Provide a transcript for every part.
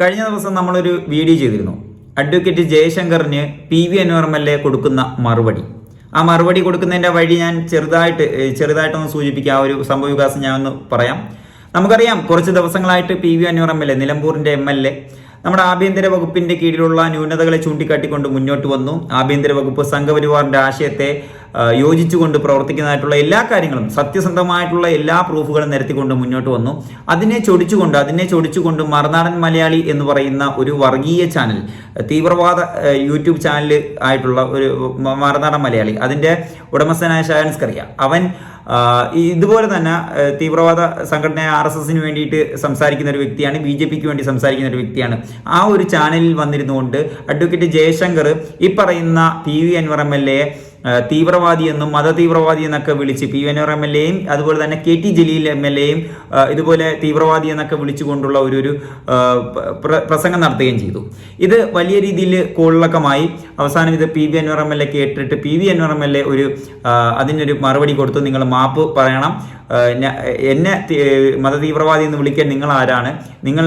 കഴിഞ്ഞ ദിവസം നമ്മളൊരു വീഡിയോ ചെയ്തിരുന്നു. Advocate ജയശങ്കറിന് P V Anvar M L A കൊടുക്കുന്ന മറുപടി. ആ മറുപടി കൊടുക്കുന്നതിന്റെ വഴി ഞാൻ ചെറുതായിട്ട് ചെറുതായിട്ടൊന്ന് സൂചിപ്പിക്കുക ആ ഒരു സംഭവ വികാസം ഞാൻ ഒന്ന് പറയാം. നമുക്കറിയാം കുറച്ച് ദിവസങ്ങളായിട്ട് P V Anvar M L A നിലമ്പൂരിന്റെ M L A നമ്മുടെ ആഭ്യന്തര വകുപ്പിന്റെ കീഴിലുള്ള ന്യൂനതകളെ ചൂണ്ടിക്കാട്ടിക്കൊണ്ട് മുന്നോട്ട് വന്നു. ആഭ്യന്തര വകുപ്പ് സംഘപരിവാറിന്റെ ആശയത്തെ യോജിച്ചുകൊണ്ട് പ്രവർത്തിക്കുന്നതായിട്ടുള്ള എല്ലാ കാര്യങ്ങളും സത്യസന്ധമായിട്ടുള്ള എല്ലാ പ്രൂഫുകളും നിരത്തിക്കൊണ്ട് മുന്നോട്ട് വന്നു. അതിനെ ചൊടിച്ചുകൊണ്ട് അതിനെ ചൊടിച്ചുകൊണ്ട് മറുനാടൻ മലയാളി എന്ന് പറയുന്ന ഒരു വർഗീയ ചാനൽ തീവ്രവാദ യൂട്യൂബ് ചാനൽ ആയിട്ടുള്ള ഒരു മറുനാടൻ മലയാളി അതിന്റെ ഉടമസ്ഥനായ ഷാൻസ്കറിയ അവൻ ഇതുപോലെ തന്നെ തീവ്രവാദ സംഘടന ആർ എസ് എസിന് വേണ്ടിയിട്ട് സംസാരിക്കുന്ന ഒരു വ്യക്തിയാണ് ബി ജെ പിക്ക് വേണ്ടി സംസാരിക്കുന്ന ഒരു വ്യക്തിയാണ്. ആ ഒരു ചാനലിൽ വന്നിരുന്നുകൊണ്ട് അഡ്വക്കേറ്റ് ജയശങ്കർ ഈ പറയുന്ന P V Anvar M L A തീവ്രവാദി എന്നും മതതീവ്രവാദി എന്നൊക്കെ വിളിച്ച് പി വനോർ എം എൽ എയും അതുപോലെ തന്നെ K T Jaleel M L എയും ഇതുപോലെ തീവ്രവാദി എന്നൊക്കെ വിളിച്ചുകൊണ്ടുള്ള ഒരു ഒരു പ്രസംഗം നടത്തുകയും ചെയ്തു. ഇത് വലിയ രീതിയിൽ കോളിളക്കമായി. അവസാനം ഇത് P V Anvar M L A കേട്ടിട്ട് P V Anvar M L A ഒരു അതിനൊരു മറുപടി കൊടുത്തു നിങ്ങൾ മാപ്പ് പറയണം. എന്നെ മത തീവ്രവാദി എന്ന് വിളിക്കാൻ നിങ്ങൾ ആരാണ്? നിങ്ങൾ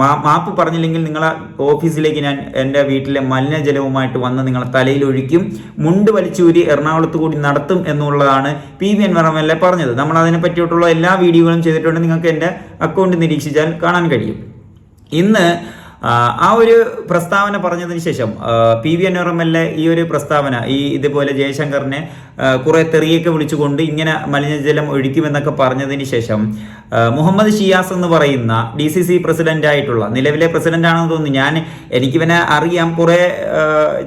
മാപ്പ് പറഞ്ഞില്ലെങ്കിൽ നിങ്ങളെ ഓഫീസിലേക്ക് ഞാൻ എന്റെ വീട്ടിലെ മലിനജലവുമായിട്ട് വന്ന് നിങ്ങളെ തലയിൽ ഒഴിക്കും. മുണ്ട് വലിച്ചൂരി എറണാകുളത്ത് കൂടി നടത്തും എന്നുള്ളതാണ് പി വി എൻവറമെല്ലെ പറഞ്ഞത്. നമ്മൾ അതിനെ പറ്റിയിട്ടുള്ള എല്ലാ വീഡിയോകളും ചെയ്തിട്ടുണ്ട്. നിങ്ങൾക്ക് എന്റെ അക്കൗണ്ട് നിരീക്ഷിച്ചാൽ കാണാൻ കഴിയും. ഇന്ന് ആ, ഒരു പ്രസ്താവന പറഞ്ഞതിന് ശേഷം പി വി അൻവർ ഈ ഒരു പ്രസ്താവന ഈ ഇതുപോലെ ജയശങ്കറിനെ കുറെ തെറിയൊക്കെ വിളിച്ചുകൊണ്ട് ഇങ്ങനെ മലിനജലം ഒഴിക്കുമെന്നൊക്കെ പറഞ്ഞതിന് ശേഷം മുഹമ്മദ് ഷിയാസ് എന്ന് പറയുന്ന ഡി സി സി പ്രസിഡന്റ് ആയിട്ടുള്ള നിലവിലെ പ്രസിഡന്റ് ആണെന്ന് തോന്നുന്നു ഞാൻ എനിക്ക് എനിക്കിവനെ അറിയാം കുറെ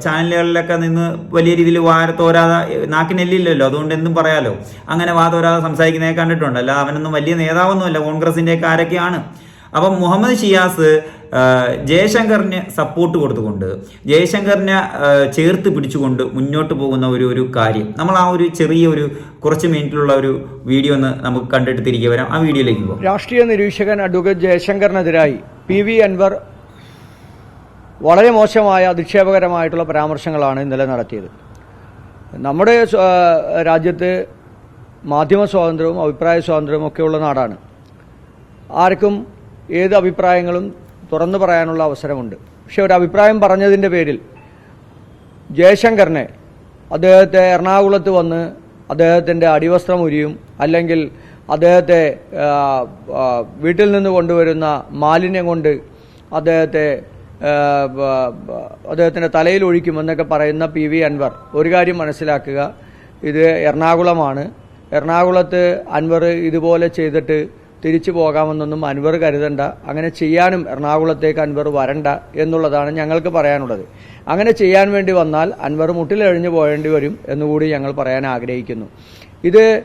ചാനലുകളിലൊക്കെ നിന്ന് വലിയ രീതിയിൽ വാരത്തോരാതെ തോരാതെ നാക്കിനെല്ലില്ലല്ലോ അതുകൊണ്ട് എന്തും പറയാലോ അങ്ങനെ വാതോരാതെ സംസാരിക്കുന്നതൊക്കെ കണ്ടിട്ടുണ്ട് അല്ല അവനൊന്നും വലിയ നേതാവൊന്നുമല്ല കോൺഗ്രസിന്റെ ഒക്കെ ആരൊക്കെയാണ്. അപ്പം മുഹമ്മദ് ഷിയാസ് ജയശങ്കറിന് സപ്പോർട്ട് കൊടുത്തുകൊണ്ട് ജയശങ്കറിനെ ചേർത്ത് പിടിച്ചുകൊണ്ട് മുന്നോട്ട് പോകുന്ന ഒരു ഒരു കാര്യം. നമ്മൾ ആ ഒരു ചെറിയ ഒരു കുറച്ച് മിനിറ്റിലുള്ള ഒരു വീഡിയോ ഒന്ന് നമുക്ക് കണ്ടിട്ട് വരാം. ആ വീഡിയോയിലേക്ക് പോകാം. രാഷ്ട്രീയ നിരീക്ഷകൻ അഡ്വക്കേറ്റ് ജയശങ്കറിനെതിരായി പി വി അൻവർ വളരെ മോശമായ അധിക്ഷേപകരമായിട്ടുള്ള പരാമർശങ്ങളാണ് ഇന്നലെ നടത്തിയത്. നമ്മുടെ രാജ്യത്ത് മാധ്യമ സ്വാതന്ത്ര്യവും അഭിപ്രായ സ്വാതന്ത്ര്യവും ഒക്കെയുള്ള നാടാണ്. ആർക്കും ഏത് അഭിപ്രായങ്ങളും തുറന്നു പറയാനുള്ള അവസരമുണ്ട്. പക്ഷെ ഒരു അഭിപ്രായം പറഞ്ഞതിന്റെ പേരിൽ ജയശങ്കറിനെ അദ്ദേഹത്തെ എറണാകുളത്ത് വന്ന് അദ്ദേഹത്തിന്റെ അടിവസ്ത്രം ഉരിയും അല്ലെങ്കിൽ അദ്ദേഹത്തെ വീട്ടിൽ നിന്ന് കൊണ്ടുവരുന്ന മാലിന്യം കൊണ്ട് അദ്ദേഹത്തെ അദ്ദേഹത്തിന്റെ തലയിൽ ഒഴിക്കുമെന്നൊക്കെ പറയുന്ന പി വി അൻവർ ഒരു കാര്യം മനസ്സിലാക്കുക. ഇത് എറണാകുളമാണ്. എറണാകുളത്ത് അൻവർ ഇതുപോലെ ചെയ്തിട്ട് തിരിച്ചു പോകാമെന്നൊന്നും അൻവർ കരുതണ്ട. അങ്ങനെ ചെയ്യാനും എറണാകുളത്തേക്ക് അൻവർ വരണ്ട എന്നുള്ളതാണ് ഞങ്ങൾക്ക് പറയാനുള്ളത്. അങ്ങനെ ചെയ്യാൻ വേണ്ടി വന്നാൽ അൻവർ മുട്ടിലെഴിഞ്ഞു പോകേണ്ടി വരും എന്നുകൂടി ഞങ്ങൾ പറയാൻ ആഗ്രഹിക്കുന്നു. ഇത്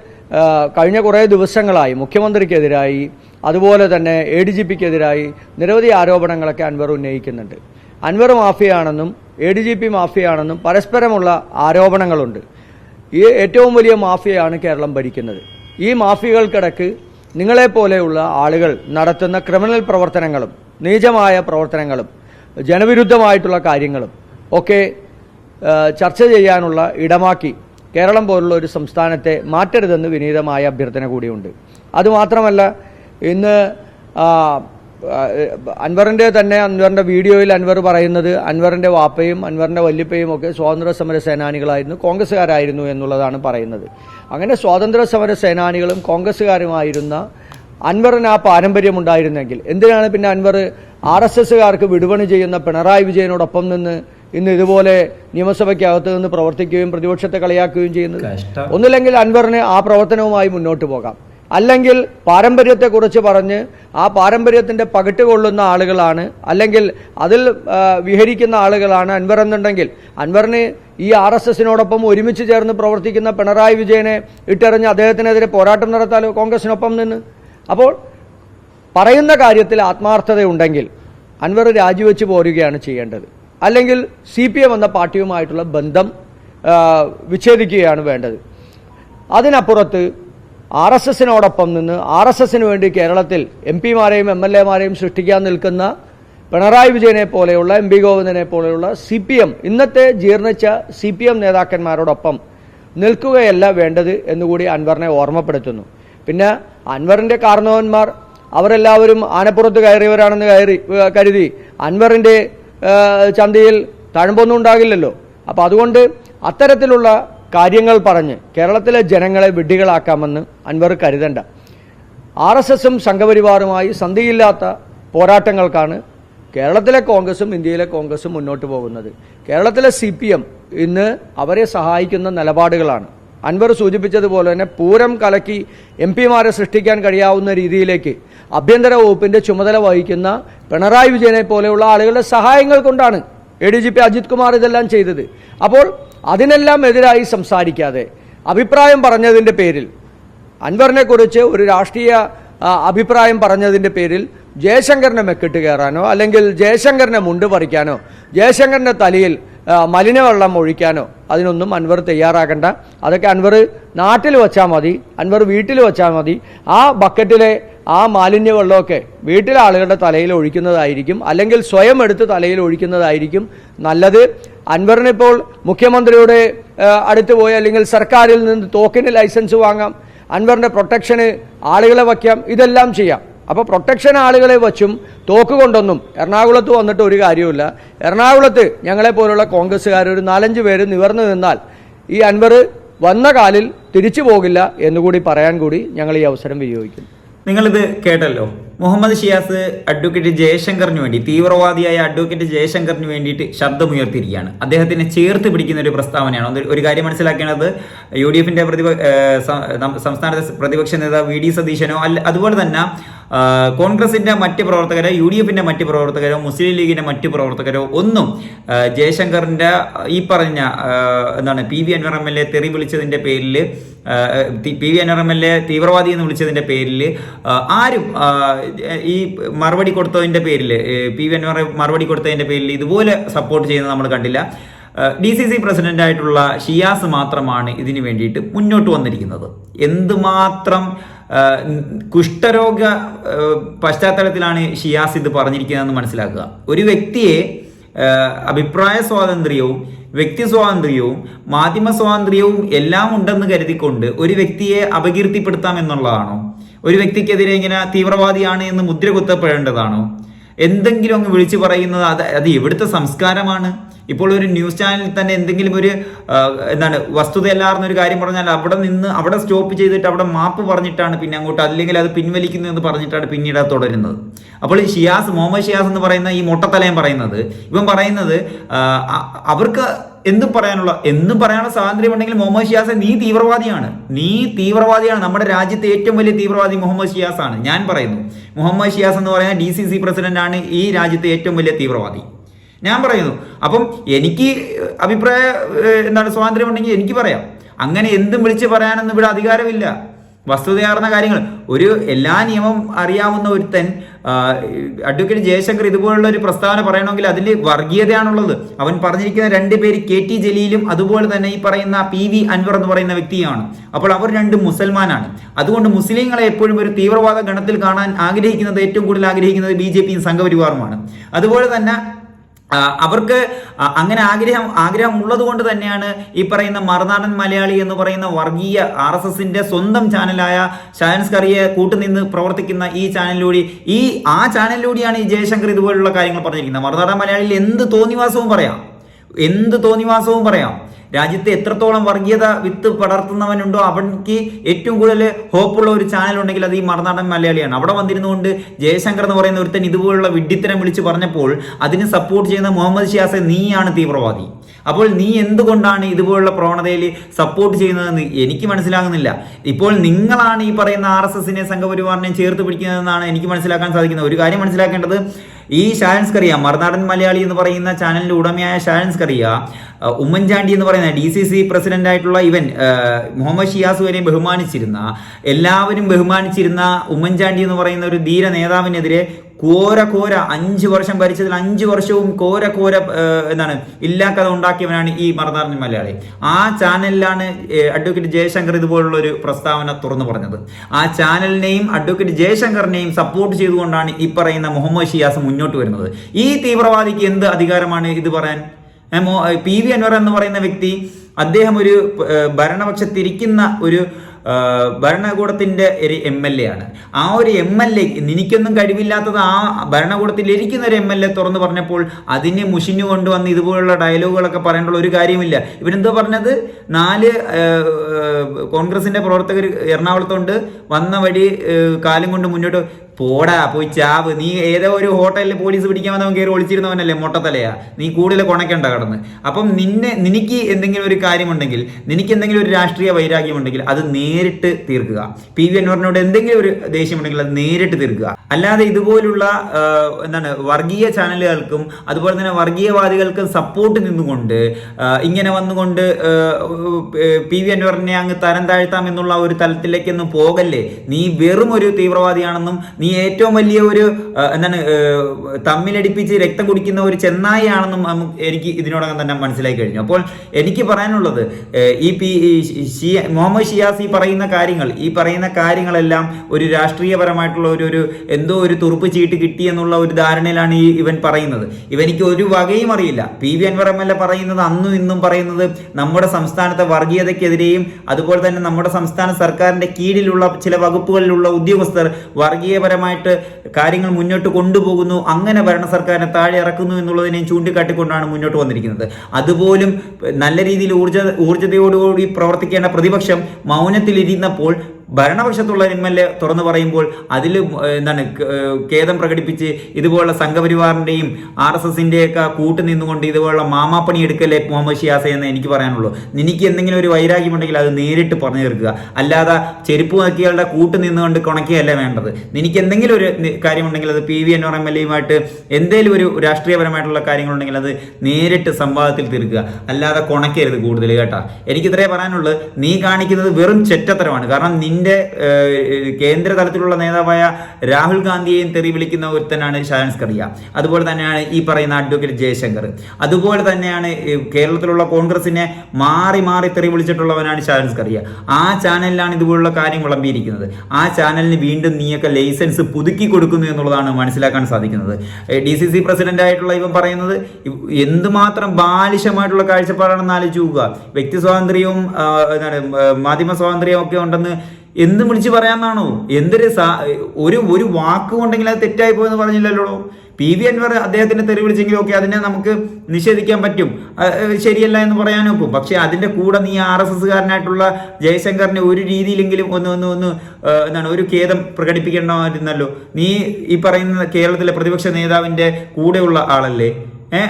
കഴിഞ്ഞ കുറേ ദിവസങ്ങളായി മുഖ്യമന്ത്രിക്കെതിരായി അതുപോലെ തന്നെ എ ഡി ജി പിക്കെതിരായി നിരവധി ആരോപണങ്ങളൊക്കെ അൻവർ ഉന്നയിക്കുന്നുണ്ട്. അൻവർ മാഫിയാണെന്നും എ ഡി ജി പി മാഫിയാണെന്നും പരസ്പരമുള്ള ആരോപണങ്ങളുണ്ട്. ഈ ഏറ്റവും വലിയ മാഫിയയാണ് കേരളം ഭരിക്കുന്നത്. ഈ മാഫിയകൾക്കിടക്ക് നിങ്ങളെപ്പോലെയുള്ള ആളുകൾ നടത്തുന്ന ക്രിമിനൽ പ്രവർത്തനങ്ങളും നീചമായ പ്രവർത്തനങ്ങളും ജനവിരുദ്ധമായിട്ടുള്ള കാര്യങ്ങളും ഒക്കെ ചർച്ച ചെയ്യാനുള്ള ഇടമാക്കി കേരളം പോലുള്ള ഒരു സംസ്ഥാനത്തെ മാറ്റരുതെന്ന് വിനീതമായ അഭ്യർത്ഥന കൂടിയുണ്ട്. അതുമാത്രമല്ല ഇന്ന് അൻവറിന്റെ തന്നെ അൻവറിന്റെ വീഡിയോയിൽ അൻവർ പറയുന്നത് അൻവറിന്റെ വാപ്പയും അൻവറിന്റെ വല്യപ്പയും ഒക്കെ സ്വാതന്ത്ര്യ സമര സേനാനികളായിരുന്നു കോൺഗ്രസ്സുകാരായിരുന്നു എന്നുള്ളതാണ് പറയുന്നത്. അങ്ങനെ സ്വാതന്ത്ര്യ സമര സേനാനികളും കോൺഗ്രസ്സുകാരുമായിരുന്ന അൻവറിന് ആ പാരമ്പര്യം ഉണ്ടായിരുന്നെങ്കിൽ എന്തിനാണ് പിന്നെ അൻവർ ആർ എസ് എസുകാർക്ക് വിടുപണി ചെയ്യുന്ന പിണറായി വിജയനോടൊപ്പം നിന്ന് ഇന്ന് ഇതുപോലെ നിയമസഭയ്ക്കകത്ത് നിന്ന് പ്രവർത്തിക്കുകയും പ്രതിപക്ഷത്തെ കളിയാക്കുകയും ചെയ്യുന്നത്? ഒന്നില്ലെങ്കിൽ ഒന്നുമില്ലെങ്കിൽ അൻവറിന് ആ പ്രവർത്തനവുമായി മുന്നോട്ട് പോകാം. അല്ലെങ്കിൽ പാരമ്പര്യത്തെക്കുറിച്ച് പറഞ്ഞ് ആ പാരമ്പര്യത്തിന്റെ പകിട്ട് കൊള്ളുന്ന ആളുകളാണ് അല്ലെങ്കിൽ അതിൽ വിഹരിക്കുന്ന ആളുകളാണ് അൻവർ എന്നുണ്ടെങ്കിൽ അൻവറിന് ഈ ആർ എസ് എസിനോടൊപ്പം ഒരുമിച്ച് ചേർന്ന് പ്രവർത്തിക്കുന്ന പിണറായി വിജയനെ ഇട്ടെറിഞ്ഞ് അദ്ദേഹത്തിനെതിരെ പോരാട്ടം നടത്താലോ കോൺഗ്രസിനൊപ്പം നിന്ന്? അപ്പോൾ പറയുന്ന കാര്യത്തിൽ ആത്മാർത്ഥതയുണ്ടെങ്കിൽ അൻവർ രാജിവെച്ച് പോരുകയാണ് ചെയ്യേണ്ടത്. അല്ലെങ്കിൽ സി പി എം എന്ന പാർട്ടിയുമായിട്ടുള്ള ബന്ധം വിച്ഛേദിക്കുകയാണ് വേണ്ടത്. അതിനപ്പുറത്ത് ആർ എസ് എസിനോടൊപ്പം നിന്ന് ആർ എസ് എസിന് വേണ്ടി കേരളത്തിൽ എം പിമാരെയും എം എൽ എമാരെയും സൃഷ്ടിക്കാൻ നിൽക്കുന്ന പിണറായി വിജയനെ പോലെയുള്ള എം പി ഗോവിന്ദനെ പോലെയുള്ള സി പി എം ഇന്നത്തെ ജീർണിച്ച സി പി എം നേതാക്കന്മാരോടൊപ്പം നിൽക്കുകയല്ല വേണ്ടത് എന്നുകൂടി അൻവറിനെ ഓർമ്മപ്പെടുത്തുന്നു. പിന്നെ അൻവറിന്റെ കാർണവന്മാർ അവരെല്ലാവരും ആനപ്പുറത്ത് കയറിയവരാണെന്ന് കയറി കരുതി. അൻവറിന്റെ ഏഹ് ചന്തയിൽ തഴമ്പൊന്നും ഉണ്ടാകില്ലല്ലോ. അപ്പോൾ അതുകൊണ്ട് അത്തരത്തിലുള്ള കാര്യങ്ങൾ പറഞ്ഞ് കേരളത്തിലെ ജനങ്ങളെ വിഡ്ഢികളാക്കാമെന്ന് അൻവർ കരുതണ്ട. ആർ എസ് എസും സംഘപരിവാറുമായി സന്ധിയില്ലാത്ത പോരാട്ടങ്ങൾക്കാണ് കേരളത്തിലെ കോൺഗ്രസും ഇന്ത്യയിലെ കോൺഗ്രസും മുന്നോട്ട് പോകുന്നത്. കേരളത്തിലെ സി പി എം ഇന്ന് അവരെ സഹായിക്കുന്ന നിലപാടുകളാണ്. അൻവർ സൂചിപ്പിച്ചതുപോലെ തന്നെ പൂരം കലക്കി എം പിമാരെ സൃഷ്ടിക്കാൻ കഴിയാവുന്ന രീതിയിലേക്ക് ആഭ്യന്തര വകുപ്പിന്റെ ചുമതല വഹിക്കുന്ന പിണറായി വിജയനെ പോലെയുള്ള ആളുകളുടെ സഹായങ്ങൾ കൊണ്ടാണ് A D G P Ajith Kumar ഇതെല്ലാം ചെയ്തത്. അപ്പോൾ അതിനെല്ലാം എതിരായി സംസാരിക്കാതെ അഭിപ്രായം പറഞ്ഞതിന്റെ പേരിൽ അൻവറിനെക്കുറിച്ച് ഒരു രാഷ്ട്രീയ അഭിപ്രായം പറഞ്ഞതിന്റെ പേരിൽ ജയശങ്കറിനെ മെക്കിട്ട് കയറാനോ അല്ലെങ്കിൽ ജയശങ്കറിനെ മുണ്ട് പറിക്കാനോ ജയശങ്കറിന്റെ തലയിൽ മലിനവെള്ളം ഒഴിക്കാനോ അതിനൊന്നും അൻവർ തയ്യാറാകണ്ട. അതൊക്കെ അൻവർ നാട്ടിൽ വെച്ചാൽ മതി അൻവർ വീട്ടിൽ വെച്ചാൽ മതി. ആ ബക്കറ്റിലെ ആ മാലിന്യ വെള്ളമൊക്കെ വീട്ടിലെ ആളുകളുടെ തലയിൽ ഒഴിക്കുന്നതായിരിക്കും അല്ലെങ്കിൽ സ്വയം എടുത്ത് തലയിൽ ഒഴിക്കുന്നതായിരിക്കും നല്ലത്. അൻവറിനിപ്പോൾ മുഖ്യമന്ത്രിയുടെ അടുത്ത് പോയി അല്ലെങ്കിൽ സർക്കാരിൽ നിന്ന് തോക്കിന് ലൈസൻസ് വാങ്ങാം. അൻവറിന്റെ പ്രൊട്ടക്ഷന് ആളുകളെ വയ്ക്കാം. ഇതെല്ലാം ചെയ്യാം. അപ്പോൾ പ്രൊട്ടക്ഷൻ ആളുകളെ വച്ചും തോക്ക് കൊണ്ടൊന്നും എറണാകുളത്ത് വന്നിട്ട് ഒരു കാര്യമില്ല എറണാകുളത്ത് ഞങ്ങളെ പോലുള്ള കോൺഗ്രസ്സുകാർ ഒരു നാലഞ്ച് പേര് നിവർന്നു നിന്നാൽ ഈ അൻവർ വന്ന കാലിൽ തിരിച്ചു പോകില്ല എന്നുകൂടി പറയാൻ കൂടി ഞങ്ങൾ ഈ അവസരം വിനിയോഗിക്കുന്നു. നിങ്ങളിത് കേട്ടല്ലോ. മുഹമ്മദ് ഷിയാസ് അഡ്വക്കേറ്റ് ജയശങ്കറിന് വേണ്ടി തീവ്രവാദിയായ അഡ്വക്കേറ്റ് ജയശങ്കറിന് വേണ്ടിയിട്ട് ശബ്ദമുയർത്തിയിരിക്കുകയാണ്. അദ്ദേഹത്തിനെ ചേർത്ത് പിടിക്കുന്ന ഒരു പ്രസ്താവനയാണ്. ഒരു കാര്യം മനസ്സിലാക്കേണ്ടത് യു ഡി എഫിന്റെ പ്രതിപ സംസ്ഥാനത്തെ പ്രതിപക്ഷ നേതാവ് വി ഡി സതീശനോ അല്ല അതുപോലെ തന്നെ കോൺഗ്രസിന്റെ മറ്റ് പ്രവർത്തകരോ യു ഡി എഫിന്റെ മറ്റ് പ്രവർത്തകരോ മുസ്ലിം ലീഗിന്റെ മറ്റ് പ്രവർത്തകരോ ഒന്നും ജയശങ്കറിന്റെ ഈ പറഞ്ഞ എന്താണ് P V Anvar M L A തെറി വിളിച്ചതിന്റെ പേരിൽ P V Anvar M L A തീവ്രവാദി എന്ന് വിളിച്ചതിന്റെ പേരിൽ ആരും ഈ മറുപടി കൊടുത്തതിന്റെ പേരിൽ പി വി അൻവർ മറുപടി കൊടുത്തതിന്റെ പേരിൽ ഇതുപോലെ സപ്പോർട്ട് ചെയ്യുന്നത് നമ്മൾ കണ്ടില്ല. ഡി സി സി പ്രസിഡന്റ് ആയിട്ടുള്ള ഷിയാസ് മാത്രമാണ് ഇതിനു വേണ്ടിയിട്ട് മുന്നോട്ട് വന്നിരിക്കുന്നത്. എന്തുമാത്രം കുഷ്ഠരോഗ പശ്ചാത്തലത്തിലാണ് ഷിയാസ് ഇത് പറഞ്ഞിരിക്കുന്നതെന്ന് മനസ്സിലാക്കുക. ഒരു വ്യക്തിയെ അഭിപ്രായ സ്വാതന്ത്ര്യവും വ്യക്തി സ്വാതന്ത്ര്യവും മാധ്യമ സ്വാതന്ത്ര്യവും എല്ലാം ഉണ്ടെന്ന് കരുതിക്കൊണ്ട് ഒരു വ്യക്തിയെ അപകീർത്തിപ്പെടുത്താം എന്നുള്ളതാണോ? ഒരു വ്യക്തിക്കെതിരെ ഇങ്ങനെ തീവ്രവാദിയാണ് എന്ന് മുദ്ര കുത്തപ്പെടേണ്ടതാണോ? എന്തെങ്കിലും അങ്ങ് വിളിച്ചു പറയുന്നത് അത് അത് എവിടുത്തെ സംസ്കാരമാണ്. ഇപ്പോൾ ഒരു ന്യൂസ് ചാനലിൽ തന്നെ എന്തെങ്കിലും ഒരു എന്താണ് വസ്തുതയല്ലാർന്ന ഒരു കാര്യം പറഞ്ഞാൽ അവിടെ നിന്ന് അവിടെ സ്റ്റോപ്പ് ചെയ്തിട്ട് അവിടെ മാപ്പ് പറഞ്ഞിട്ടാണ് പിന്നെ അങ്ങോട്ട് അല്ലെങ്കിൽ അത് പിൻവലിക്കുന്നു എന്ന് പറഞ്ഞിട്ടാണ് പിന്നീട് അത് തുടരുന്നത്. അപ്പോൾ ഈ ഷിയാസ് മുഹമ്മദ് ഷിയാസ് എന്ന് പറയുന്ന ഈ മൊട്ടത്തലയം പറയുന്നത് ഇവൻ പറയുന്നത് അവർക്ക് എന്തും പറയാനുള്ള എന്നും പറയാനുള്ള സ്വാതന്ത്ര്യം ഉണ്ടെങ്കിൽ മുഹമ്മദ് ഷിയാസ് നീ തീവ്രവാദിയാണ്. നീ തീവ്രവാദിയാണ്. നമ്മുടെ രാജ്യത്തെ ഏറ്റവും വലിയ തീവ്രവാദി മുഹമ്മദ് ഷിയാസ് ആണ്. ഞാൻ പറയുന്നു. മുഹമ്മദ് ഷിയാസ് എന്ന് പറയുന്ന ഡി സി സി പ്രസിഡന്റ് ആണ് ഈ രാജ്യത്തെ ഏറ്റവും വലിയ തീവ്രവാദി. ഞാൻ പറയുന്നു. അപ്പം എനിക്ക് അഭിപ്രായ എന്താണ് സ്വാതന്ത്ര്യം ഉണ്ടെങ്കിൽ എനിക്ക് പറയാം. അങ്ങനെ എന്തും വിളിച്ച് പറയാനൊന്നും ഇവിടെ അധികാരമില്ല. വസ്തുതയാർന്ന കാര്യങ്ങൾ. ഒരു എല്ലാ നിയമം അറിയാവുന്ന ഒരുത്തൻ അഡ്വക്കേറ്റ് ജയശങ്കർ ഇതുപോലുള്ള ഒരു പ്രസ്താവന പറയണമെങ്കിൽ അതിൽ വർഗീയതയാണുള്ളത്. അവൻ പറഞ്ഞിരിക്കുന്ന രണ്ട് പേര് കെ ടി ജലീലും അതുപോലെ തന്നെ ഈ പറയുന്ന പി വി അൻവർ എന്ന് പറയുന്ന വ്യക്തിയാണ് അപ്പോൾ അവർ രണ്ടും മുസൽമാനാണ്. അതുകൊണ്ട് മുസ്ലിങ്ങളെ എപ്പോഴും ഒരു തീവ്രവാദ ഗണത്തിൽ കാണാൻ ആഗ്രഹിക്കുന്നത് ഏറ്റവും കൂടുതൽ ആഗ്രഹിക്കുന്നത് ബി ജെ പിയും സംഘപരിവാറുമാണ്. അതുപോലെ തന്നെ അവർക്ക് അങ്ങനെ ആഗ്രഹം ആഗ്രഹം ഉള്ളത് കൊണ്ട് തന്നെയാണ് ഈ പറയുന്ന മറുനാടൻ മലയാളി എന്ന് പറയുന്ന വർഗീയ ആർ എസ് എസിന്റെ സ്വന്തം ചാനലായ ഷാൻസ് കറിയെ കൂട്ടുനിന്ന് പ്രവർത്തിക്കുന്ന ഈ ചാനലിലൂടെ ഈ ആ ചാനലിലൂടെയാണ് ഈ ജയശങ്കർ ഇതുപോലുള്ള കാര്യങ്ങൾ പറഞ്ഞിരിക്കുന്നത്. മറുനാടൻ മലയാളിയിൽ എന്ത് തോന്നിവാസവും പറയാം. എന്ത് തോന്നിവാസവും പറയാം. രാജ്യത്തെ എത്രത്തോളം വർഗീയത വിത്ത് പടർത്തുന്നവനുണ്ടോ അവൻക്ക് ഏറ്റവും കൂടുതൽ ഹോപ്പുള്ള ഒരു ചാനൽ ഉണ്ടെങ്കിൽ അത് ഈ മറുനാടൻ മലയാളിയാണ്. അവിടെ വന്നിരുന്നുകൊണ്ട് ജയശങ്കർ എന്ന് പറയുന്ന ഒരുത്തൻ ഇതുപോലുള്ള വിഡിത്തരം വിളിച്ച് പറഞ്ഞപ്പോൾ അതിന് സപ്പോർട്ട് ചെയ്യുന്ന മുഹമ്മദ് ഷിയാസെ നീയാണ് തീവ്രവാദി. അപ്പോൾ നീ എന്തുകൊണ്ടാണ് ഇതുപോലുള്ള പ്രവണതയിൽ സപ്പോർട്ട് ചെയ്യുന്നതെന്ന് എനിക്ക് മനസ്സിലാകുന്നില്ല. ഇപ്പോൾ നിങ്ങളാണ് ഈ പറയുന്ന ആർ എസ് എസിനെ സംഘപരിവാറിനെ ചേർത്ത് പിടിക്കുന്നതെന്നാണ് എനിക്ക് മനസ്സിലാക്കാൻ സാധിക്കുന്നത്. ഒരു കാര്യം മനസ്സിലാക്കേണ്ടത് ഈ ഷാൻസ് കറിയ മറുനാടൻ മലയാളി എന്ന് പറയുന്ന ചാനലിന്റെ ഉടമയായ ഷാൻസ് കറിയ അഹ് ഉമ്മൻചാണ്ടി എന്ന് പറയുന്ന ഡി സി സി പ്രസിഡന്റ് ആയിട്ടുള്ള ഇവൻ മുഹമ്മദ് ഷിയാസ് വരെ ബഹുമാനിച്ചിരുന്ന എല്ലാവരും ബഹുമാനിച്ചിരുന്ന ഉമ്മൻചാണ്ടി എന്ന് പറയുന്ന ഒരു ധീര നേതാവിനെതിരെ കോര കോര അഞ്ച് വർഷം ഭരിച്ചതിൽ അഞ്ച് വർഷവും കോര കോര എന്താണ് ഇല്ലാക്കഥ ഉണ്ടാക്കിയവനാണ് ഈ മറന്നാറിഞ്ഞ മലയാളി. ആ ചാനലിലാണ് അഡ്വക്കേറ്റ് ജയശങ്കർ ഇതുപോലുള്ള ഒരു പ്രസ്താവന തുറന്നു പറഞ്ഞത്. ആ ചാനലിനെയും അഡ്വക്കേറ്റ് ജയശങ്കറിനെയും സപ്പോർട്ട് ചെയ്തുകൊണ്ടാണ് ഈ പറയുന്ന മുഹമ്മദ് ഷിയാസ് മുന്നോട്ട് വരുന്നത്. ഈ തീവ്രവാദിക്ക് എന്ത് അധികാരമാണ് ഇത് പറയാൻ? പി വി അൻവർ എന്ന് പറയുന്ന വ്യക്തി അദ്ദേഹം ഒരു ഭരണപക്ഷത്തിരിക്കുന്ന ഒരു ആ, ഭരണകൂടത്തിന്റെ ഒരു എം എൽ എ ആണ്. ആ ഒരു എം എൽ എ നിനക്കൊന്നും കഴിവില്ലാത്തത് ആ ഭരണകൂടത്തിൽ ഇരിക്കുന്ന ഒരു എം എൽ എ തുറന്ന് പറഞ്ഞപ്പോൾ അതിനെ മുഷിഞ്ഞു കൊണ്ടുവന്ന് ഇതുപോലുള്ള ഡയലോഗുകളൊക്കെ പറയേണ്ട ഒരു കാര്യമില്ല. ഇവരെന്തോ പറഞ്ഞത്? നാല് കോൺഗ്രസിന്റെ പ്രവർത്തകർ എറണാകുളത്തുണ്ട്. വന്ന വഴി കാലം കൊണ്ട് മുന്നോട്ട് പോടാ പോയി ചാവ്. നീ ഏതോ ഒരു ഹോട്ടലിൽ പോലീസ് പിടിക്കാൻ വന്നവൻ കയറി ഒളിച്ചിരുന്നവനല്ലേ മൊട്ടത്തലയാ? നീ കൂടുതൽ കൊണക്കണ്ട കടന്ന്. അപ്പം നിന്നെ നിനക്ക് എന്തെങ്കിലും ഒരു കാര്യമുണ്ടെങ്കിൽ നിനക്ക് എന്തെങ്കിലും ഒരു രാഷ്ട്രീയ വൈരാഗ്യം ഉണ്ടെങ്കിൽ അത് നേരിട്ട് തീർക്കുക. പി വി അൻവറിനോട് എന്തെങ്കിലും ഒരു ദേഷ്യമുണ്ടെങ്കിൽ അത് നേരിട്ട് തീർക്കുക. അല്ലാതെ ഇതുപോലുള്ള എന്താണ് വർഗീയ ചാനലുകൾക്കും അതുപോലെ തന്നെ വർഗീയവാദികൾക്കും സപ്പോർട്ട് നിന്നുകൊണ്ട് ഇങ്ങനെ വന്നുകൊണ്ട് പി വി അൻവറിനെ അങ്ങ് തരം താഴ്ത്താം എന്നുള്ള ഒരു തലത്തിലേക്കൊന്നും പോകല്ലേ? നീ വെറും ഒരു തീവ്രവാദിയാണെന്നും നീ ഏറ്റവും വലിയ ഒരു എന്താണ് തമ്മിലടിപ്പിച്ച് രക്തം കുടിക്കുന്ന ഒരു ചെന്നായിയാണെന്നും എനിക്ക് ഇതിനോടകം തന്നെ മനസ്സിലായി കഴിഞ്ഞു. അപ്പോൾ എനിക്ക് പറയാനുള്ളത് ഈ പി ഷിയ- മുഹമ്മദ് ഷിയാസ് ഈ പറയുന്ന കാര്യങ്ങൾ ഈ പറയുന്ന കാര്യങ്ങളെല്ലാം ഒരു രാഷ്ട്രീയപരമായിട്ടുള്ള ഒരു ഒരു എന്തോ ഒരു തുറുപ്പ് ചീട്ട് കിട്ടി എന്നുള്ള ഒരു ധാരണയിലാണ് ഈ ഇവൻ പറയുന്നത്. ഇവനിക്ക് ഒരു വകയും അറിയില്ല. P V Anvar M L A പറയുന്നത് അന്നും ഇന്നും പറയുന്നത് നമ്മുടെ സംസ്ഥാനത്തെ വർഗീയതയ്ക്കെതിരെയും അതുപോലെ തന്നെ നമ്മുടെ സംസ്ഥാന സർക്കാരിന്റെ കീഴിലുള്ള ചില വകുപ്പുകളിലുള്ള ഉദ്യോഗസ്ഥർ വർഗീയപരമായിട്ട് കാര്യങ്ങൾ മുന്നോട്ട് കൊണ്ടുപോകുന്നു അങ്ങനെ ഭരണ സർക്കാരിനെ താഴെ ഇറക്കുന്നു എന്നുള്ളതിനെയും ചൂണ്ടിക്കാട്ടിക്കൊണ്ടാണ് മുന്നോട്ട് വന്നിരിക്കുന്നത്. അതുപോലും നല്ല രീതിയിൽ ഊർജ ഊർജതയോടുകൂടി പ്രവർത്തിക്കേണ്ട പ്രതിപക്ഷം മൗനത്തിലിരുന്നപ്പോൾ ഭരണപക്ഷത്തുള്ള എം എൽ എ തുറന്നു പറയുമ്പോൾ അതിൽ എന്താണ് ഖേദം പ്രകടിപ്പിച്ച് ഇതുപോലുള്ള സംഘപരിവാറിന്റെയും ആർ എസ് എസിന്റെയൊക്കെ കൂട്ട് നിന്നുകൊണ്ട് ഇതുപോലുള്ള മാമാപ്പണി എടുക്കല്ലേ മുഹമ്മദ് ഷിയാസ എന്ന് എനിക്ക് പറയാനുള്ളൂ. നിനക്ക് എന്തെങ്കിലും ഒരു വൈരാഗ്യമുണ്ടെങ്കിൽ അത് നേരിട്ട് പറഞ്ഞു തീർക്കുക. അല്ലാതെ ചെരുപ്പ് നോക്കിയാളുടെ കൂട്ട് നിന്നുകൊണ്ട് കുണക്കുകയല്ല വേണ്ടത്. നിനക്ക് എന്തെങ്കിലും ഒരു കാര്യമുണ്ടെങ്കിൽ അത് P V N M L എയുമായിട്ട് എന്തെങ്കിലും ഒരു രാഷ്ട്രീയപരമായിട്ടുള്ള കാര്യങ്ങളുണ്ടെങ്കിൽ അത് നേരിട്ട് സംവാദത്തിൽ തീർക്കുക. അല്ലാതെ കുണക്കരുത് കൂടുതൽ കേട്ടാ. എനിക്ക് ഇത്രേ പറയാനുള്ളത് നീ കാണിക്കുന്നത് വെറും ചെറ്റത്തരമാണ്. കാരണം നിന്റെ ഏഹ്, കേന്ദ്ര തലത്തിലുള്ള നേതാവായ രാഹുൽ ഗാന്ധിയെയും തെറി വിളിക്കുന്ന ഒരുത്തനാണ് ഷാൻസ് കറിയ. അതുപോലെ തന്നെയാണ് ഈ പറയുന്ന അഡ്വക്കേറ്റ് ജയശങ്കർ. അതുപോലെ തന്നെയാണ് കേരളത്തിലുള്ള കോൺഗ്രസിനെ മാറി മാറി തെറി വിളിച്ചിട്ടുള്ളവനാണ് ഷാൻസ് കറിയ. ആ ചാനലിലാണ് ഇതുപോലുള്ള കാര്യം വിളമ്പിയിരിക്കുന്നത് ആ ചാനലിന് വീണ്ടും നീയൊക്കെ ലൈസൻസ് പുതുക്കി കൊടുക്കുന്നു എന്നുള്ളതാണ് മനസ്സിലാക്കാൻ സാധിക്കുന്നത്. ഡി സി സി പ്രസിഡന്റ് ആയിട്ടുള്ള ഇവൻ പറയുന്നത് എന്തുമാത്രം ബാലിശമായിട്ടുള്ള കാഴ്ചപ്പാടാണെന്ന് ആലോചിച്ച് നോക്കുക. വ്യക്തി സ്വാതന്ത്ര്യവും എന്താണ് മാധ്യമ സ്വാതന്ത്ര്യവും ഒക്കെ ഉണ്ടെന്ന് എന്ത് വിളിച്ച് പറയാമെന്നാണോ എന്തൊരു ഒരു ഒരു വാക്ക് കൊണ്ടെങ്കിൽ അത് തെറ്റായി പോയെന്ന് പറഞ്ഞില്ലല്ലോ. പി വി അൻവർ അദ്ദേഹത്തിന്റെ തെറി വിളിച്ചെങ്കിലും ഒക്കെ അതിനെ നമുക്ക് നിഷേധിക്കാൻ പറ്റും. ശരിയല്ല എന്ന് പറയാനൊക്കും പക്ഷെ അതിന്റെ കൂടെ നീ ആർ എസ് എസ്സുകാരനായിട്ടുള്ള ജയശങ്കറിനെ ഒരു രീതിയിലെങ്കിലും ഒന്ന് ഒന്ന് ഒന്ന് എന്താണ് ഒരു ഖേദം പ്രകടിപ്പിക്കേണ്ടമായിരുന്നല്ലോ നീ ഈ പറയുന്ന കേരളത്തിലെ പ്രതിപക്ഷ നേതാവിന്റെ കൂടെയുള്ള ആളല്ലേ?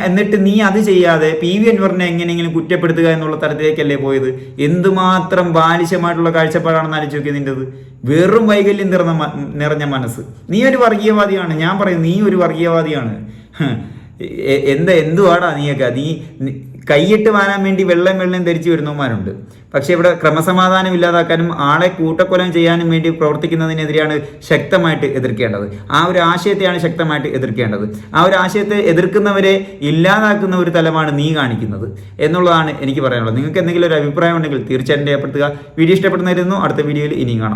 എന്നിട്ട് നീ അത് ചെയ്യാതെ പി വി അൻവറിനെ എങ്ങനെയെങ്കിലും കുറ്റപ്പെടുത്തുക എന്നുള്ള തരത്തിലേക്കല്ലേ പോയത്? എന്തുമാത്രം ബാലിശമായിട്ടുള്ള കാഴ്ചപ്പാടാണെന്ന് ആലോചിച്ച് നോക്കിയത് നിന്റെത് വെറും വൈകല്യം നിറഞ്ഞ നിറഞ്ഞ മനസ്സ്. നീ ഒരു വർഗീയവാദിയാണ്. ഞാൻ പറയും നീ ഒരു വർഗീയവാദിയാണ്. എന്താ എന്തുവാടാ നീയൊക്കെ? നീ കൈയിട്ട് വാനാൻ വേണ്ടി വെള്ളം വെള്ളം ധരിച്ചു വരുന്നവന്മാരുണ്ട്. പക്ഷെ ഇവിടെ ക്രമസമാധാനം ഇല്ലാതാക്കാനും ആളെ കൂട്ടക്കൊലം ചെയ്യാനും വേണ്ടി പ്രവർത്തിക്കുന്നതിനെതിരെയാണ് ശക്തമായിട്ട് എതിർക്കേണ്ടത്. ആ ഒരു ആശയത്തെയാണ് ശക്തമായിട്ട് എതിർക്കേണ്ടത്. ആ ഒരു ആശയത്തെ എതിർക്കുന്നവരെ ഇല്ലാതാക്കുന്ന ഒരു തലമാണ് നീ കാണിക്കുന്നത് എന്നുള്ളതാണ് എനിക്ക് പറയാനുള്ളത്. നിങ്ങൾക്ക് എന്തെങ്കിലും ഒരു അഭിപ്രായം ഉണ്ടെങ്കിൽ തീർച്ചയായിട്ടും രേഖപ്പെടുത്തുക. വീഡിയോ ഇഷ്ടപ്പെടുന്നതായിരുന്നു അടുത്ത വീഡിയോയിൽ ഇനിയും കാണാം.